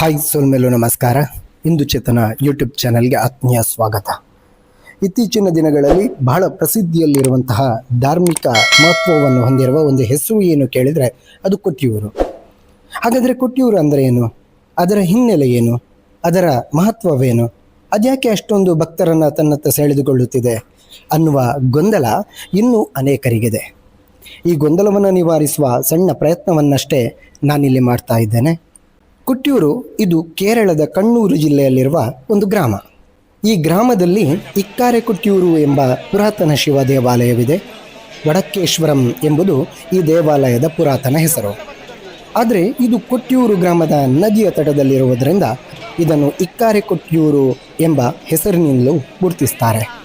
Hi ಸೋಲ್ಮೇಲು ನಮಸ್ಕಾರ. ಇಂದು ಚೇತನ YouTube ಚಾನೆಲ್ಗೆ ಆತ್ಮೀಯ ಸ್ವಾಗತ. ಇತ್ತೀಚಿನ ದಿನಗಳಲ್ಲಿ ಬಹಳ ಪ್ರಸಿದ್ಧಿಯಲ್ಲಿರುವಂತಹ ಧಾರ್ಮಿಕ ಮಹತ್ವವನ್ನು ಹೊಂದಿರುವ ಒಂದು ಹೆಸರು ಏನು ಕೇಳಿದರೆ ಅದು ಕೊಟ್ಟಿಯೂರು. ಹಾಗಾದರೆ ಕೊಟ್ಟಿಯೂರು ಅಂದರೆ ಏನು? ಅದರ ಹಿನ್ನೆಲೆ ಏನು? ಅದರ ಮಹತ್ವವೇನು? ಅದ್ಯಾಕೆ ಅಷ್ಟೊಂದು ಭಕ್ತರನ್ನು ತನ್ನತ್ತ ಸೆಳೆದುಕೊಳ್ಳುತ್ತಿದೆ ಅನ್ನುವ ಗೊಂದಲ ಇನ್ನೂ ಅನೇಕರಿಗಿದೆ. ಈ ಗೊಂದಲವನ್ನು ನಿವಾರಿಸುವ ಸಣ್ಣ ಪ್ರಯತ್ನವನ್ನಷ್ಟೇ ನಾನಿಲ್ಲಿ ಮಾಡ್ತಾ ಇದ್ದೇನೆ. ಕುಟ್ಟಿಯೂರು ಇದು ಕೇರಳದ ಕಣ್ಣೂರು ಜಿಲ್ಲೆಯಲ್ಲಿರುವ ಒಂದು ಗ್ರಾಮ. ಈ ಗ್ರಾಮದಲ್ಲಿ ಇಕ್ಕಾರೆ ಕುಟ್ಟಿಯೂರು ಎಂಬ ಪುರಾತನ ಶಿವ ದೇವಾಲಯವಿದೆ. ವಡಕ್ಕೇಶ್ವರಂ ಎಂಬುದು ಈ ದೇವಾಲಯದ ಪುರಾತನ ಹೆಸರು. ಆದರೆ ಇದು ಕೊಟ್ಟಿಯೂರು ಗ್ರಾಮದ ನದಿಯ ತಟದಲ್ಲಿರುವುದರಿಂದ ಇದನ್ನು ಇಕ್ಕಾರೆ ಕೊಟ್ಟಿಯೂರು ಎಂಬ ಹೆಸರಿನಿಂದಲೂ ಗುರುತಿಸ್ತಾರೆ.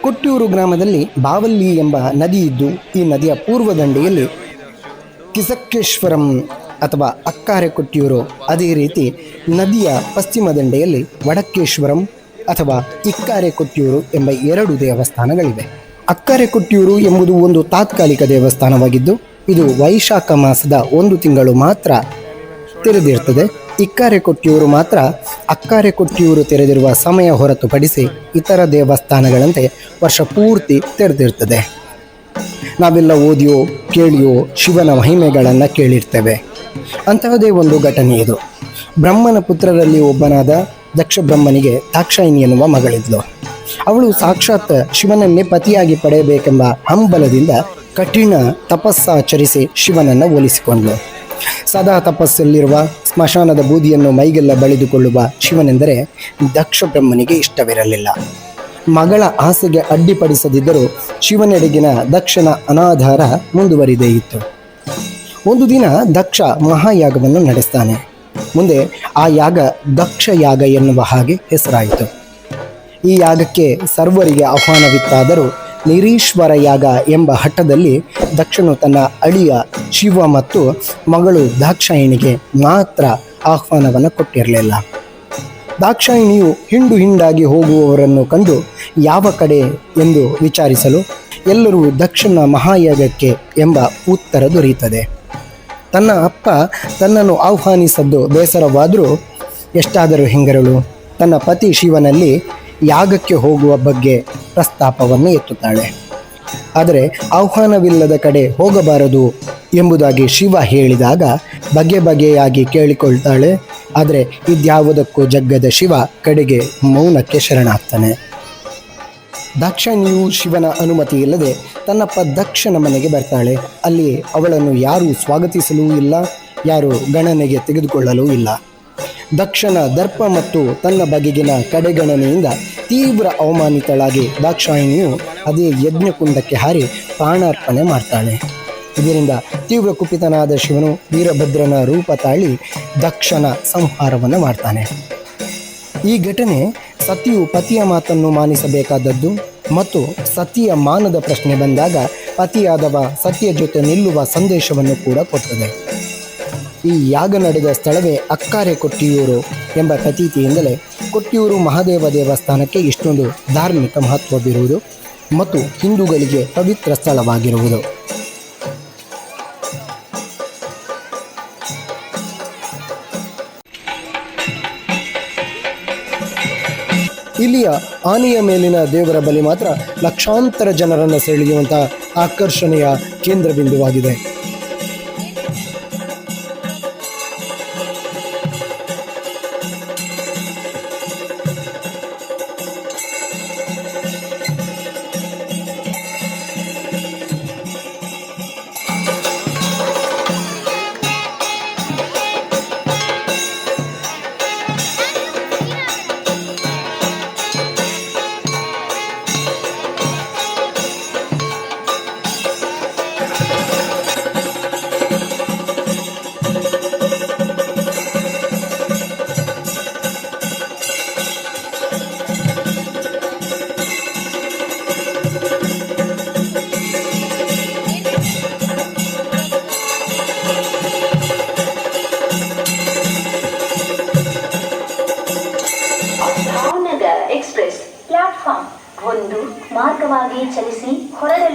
ಕೊಟ್ಟಿಯೂರು ಗ್ರಾಮದಲ್ಲಿ ಬಾವಲ್ಲಿ ಎಂಬ ನದಿ ಇದ್ದು ಈ ನದಿಯ ಪೂರ್ವ ದಂಡೆಯಲ್ಲಿ ಕಿಸಕ್ಕೇಶ್ವರಂ ಅಥವಾ ಅಕ್ಕಾರೆ ಕೊಟ್ಟಿಯೂರು ಅದೇ ರೀತಿ ನದಿಯ ಪಶ್ಚಿಮ ದಂಡೆಯಲ್ಲಿ ವಡಕ್ಕೇಶ್ವರಂ ಅಥವಾ ಇಕ್ಕಾರೆ ಕೊಟ್ಟಿಯೂರು ಎಂಬ ಎರಡು ದೇವಸ್ಥಾನಗಳಿವೆ. ಅಕ್ಕಾರೆ ಕೊಟ್ಟಿಯೂರು ಎಂಬುದು ಒಂದು ತಾತ್ಕಾಲಿಕ ದೇವಸ್ಥಾನವಾಗಿದ್ದು, ಇದು ವೈಶಾಖ ಮಾಸದ ಒಂದು ತಿಂಗಳು ಮಾತ್ರ ತೆರೆದಿರ್ತದೆ. ಇಕ್ಕಾರೆ ಕೊಟ್ಟಿಯೂರು ಮಾತ್ರ ಅಕ್ಕಾರೆ ಕೊಟ್ಟಿಯೂರು ತೆರೆದಿರುವ ಸಮಯ ಹೊರತುಪಡಿಸಿ ಇತರ ದೇವಸ್ಥಾನಗಳಂತೆ ವರ್ಷ ಪೂರ್ತಿ ತೆರೆದಿರ್ತದೆ. ನಾವೆಲ್ಲ ಓದಿಯೋ, ಕೇಳಿಯೋ ಶಿವನ ಮಹಿಮೆಗಳನ್ನು ಕೇಳಿರ್ತೇವೆ. ಅಂತಹದೇ ಒಂದು ಘಟನೆ ಇದು. ಬ್ರಹ್ಮನ ಪುತ್ರರಲ್ಲಿ ಒಬ್ಬನಾದ ದಕ್ಷ ಬ್ರಹ್ಮನಿಗೆ ತಾಕ್ಷಾಯಿನಿ ಎನ್ನುವ ಮಗಳಿದ್ಲು. ಅವಳು ಸಾಕ್ಷಾತ್ ಶಿವನನ್ನೇ ಪತಿಯಾಗಿ ಪಡೆಯಬೇಕೆಂಬ ಹಂಬಲದಿಂದ ಕಠಿಣ ತಪಸ್ಸಾಚರಿಸಿ ಶಿವನನ್ನು ಒಲಿಸಿಕೊಂಡ್ಳು. ಸದಾ ತಪಸ್ಸಲ್ಲಿರುವ ಸ್ಮಶಾನದ ಬೂದಿಯನ್ನು ಮೈಗೆಲ್ಲ ಬಳಿದುಕೊಳ್ಳುವ ಶಿವನೆಂದರೆ ದಕ್ಷ ಬ್ರಹ್ಮನಿಗೆ ಇಷ್ಟವಿರಲಿಲ್ಲ. ಮಗಳ ಆಸೆಗೆ ಅಡ್ಡಿಪಡಿಸದಿದ್ದರೂ ಶಿವನೆಡೆಗಿನ ದಕ್ಷನ ಅನಾಧಾರ ಮುಂದುವರಿದೇ ಇತ್ತು. ಒಂದು ದಿನ ದಕ್ಷ ಮಹಾಯಾಗವನ್ನು ನಡೆಸ್ತಾನೆ. ಮುಂದೆ ಆ ಯಾಗ ದಕ್ಷ ಯಾಗ ಎನ್ನುವ ಹಾಗೆ ಹೆಸರಾಯಿತು. ಈ ಯಾಗಕ್ಕೆ ಸರ್ವರಿಗೆ ಆಹ್ವಾನವಿತ್ತಾದರೂ ನಿರೀಶ್ವರ ಯಾಗ ಎಂಬ ಹಠದಲ್ಲಿ ದಕ್ಷನು ತನ್ನ ಅಳಿಯ ಶಿವ ಮತ್ತು ಮಗಳು ದಾಕ್ಷಾಯಿಣಿಗೆ ಮಾತ್ರ ಆಹ್ವಾನವನ್ನು ಕೊಟ್ಟಿರಲಿಲ್ಲ. ದಾಕ್ಷಾಯಿಣಿಯು ಹಿಂಡು ಹಿಂಡಾಗಿ ಹೋಗುವವರನ್ನು ಕಂಡು ಯಾವ ಕಡೆ ಎಂದು ವಿಚಾರಿಸಲು ಎಲ್ಲರೂ ದಕ್ಷನ ಮಹಾಯಾಗಕ್ಕೆ ಎಂಬ ಉತ್ತರ ದೊರೆಯುತ್ತದೆ. ತನ್ನ ಅಪ್ಪ ತನ್ನನ್ನು ಆಹ್ವಾನಿಸದ್ದು ಬೇಸರವಾದರೂ ಎಷ್ಟಾದರೂ ಹೆಂಗರಳು, ತನ್ನ ಪತಿ ಶಿವನಲ್ಲಿ ಯಾಗಕ್ಕೆ ಹೋಗುವ ಬಗ್ಗೆ ಪ್ರಸ್ತಾಪವನ್ನು ಎತ್ತುತ್ತಾಳೆ. ಆದರೆ ಆಹ್ವಾನವಿಲ್ಲದ ಕಡೆ ಹೋಗಬಾರದು ಎಂಬುದಾಗಿ ಶಿವ ಹೇಳಿದಾಗ ಬಗೆ ಬಗೆಯಾಗಿ ಕೇಳಿಕೊಳ್ತಾಳೆ. ಆದರೆ ಇದ್ಯಾವುದಕ್ಕೂ ಜಗ್ಗದ ಶಿವ ಕಡೆಗೆ ಮೌನಕ್ಕೆ ಶರಣಾಗ್ತಾನೆ. ದಾಕ್ಷಾಯಿಣಿಯು ಶಿವನ ಅನುಮತಿ ಇಲ್ಲದೆ ತನ್ನಪ್ಪ ದಕ್ಷನ ಮನೆಗೆ ಬರ್ತಾಳೆ. ಅಲ್ಲಿ ಅವಳನ್ನು ಯಾರೂ ಸ್ವಾಗತಿಸಲೂ ಇಲ್ಲ, ಯಾರು ಗಣನೆಗೆ ತೆಗೆದುಕೊಳ್ಳಲೂ ಇಲ್ಲ. ದಕ್ಷನ ದರ್ಪ ಮತ್ತು ತನ್ನ ಬಗೆಗಿನ ಕಡೆಗಣನೆಯಿಂದ ತೀವ್ರ ಅವಮಾನಿತಳಾಗಿ ದಾಕ್ಷಾಯಿಣಿಯು ಅದೇ ಯಜ್ಞಕುಂಡಕ್ಕೆ ಹಾರಿ ಪ್ರಾಣಾರ್ಪಣೆ ಮಾಡ್ತಾಳೆ. ಇದರಿಂದ ತೀವ್ರ ಕುಪಿತನಾದ ಶಿವನು ವೀರಭದ್ರನ ರೂಪ ತಾಳಿ ದಕ್ಷನ ಸಂಹಾರವನ್ನು ಮಾಡ್ತಾನೆ. ಈ ಘಟನೆ ಸತಿಯು ಪತಿಯ ಮಾತನ್ನು ಮಾನಿಸಬೇಕಾದದ್ದು ಮತ್ತು ಸತಿಯ ಮಾನದ ಪ್ರಶ್ನೆ ಬಂದಾಗ ಪತಿಯಾದವ ಸತಿಯ ಜೊತೆ ನಿಲ್ಲುವ ಸಂದೇಶವನ್ನು ಕೂಡ ಕೊಡ್ತದೆ. ಈ ಯಾಗ ನಡೆದ ಸ್ಥಳವೇ ಅಕ್ಕಾರೆ ಕೊಟ್ಟಿಯೂರು ಎಂಬ ಪ್ರತೀತಿಯಿಂದಲೇ ಕೊಟ್ಟಿಯೂರು ಮಹಾದೇವ ದೇವಸ್ಥಾನಕ್ಕೆ ಇಷ್ಟೊಂದು ಧಾರ್ಮಿಕ ಮಹತ್ವವಿರುವುದು ಮತ್ತು ಹಿಂದೂಗಳಿಗೆ ಪವಿತ್ರ ಸ್ಥಳವಾಗಿರುವುದು. ಇಲ್ಲಿಯ ಆನೆಯ ಮೇಲಿನ ದೇವರ ಬಲಿ ಮಾತ್ರ ಲಕ್ಷಾಂತರ ಜನರನ್ನು ಸೆಳೆಯುವಂತಹ ಆಕರ್ಷಣೆಯ ಕೇಂದ್ರ ಬಿಂದುವಾಗಿದೆ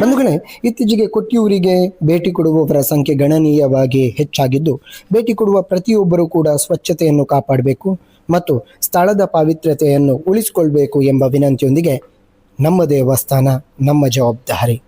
ಬಂಧುಗಳೇ, ಇತ್ತೀಚೆಗೆ ಕೊಟ್ಟಿಯೂರಿಗೆ ಭೇಟಿ ಕೊಡುವವರ ಸಂಖ್ಯೆ ಗಣನೀಯವಾಗಿ ಹೆಚ್ಚಾಗಿದ್ದು, ಭೇಟಿ ಕೊಡುವ ಪ್ರತಿಯೊಬ್ಬರೂ ಕೂಡ ಸ್ವಚ್ಛತೆಯನ್ನು ಕಾಪಾಡಬೇಕು ಮತ್ತು ಸ್ಥಳದ ಪಾವಿತ್ರ್ಯತೆಯನ್ನು ಉಳಿಸಿಕೊಳ್ಬೇಕು ಎಂಬ ವಿನಂತಿಯೊಂದಿಗೆ ನಮ್ಮ ದೇವಸ್ಥಾನ, ನಮ್ಮ ಜವಾಬ್ದಾರಿ.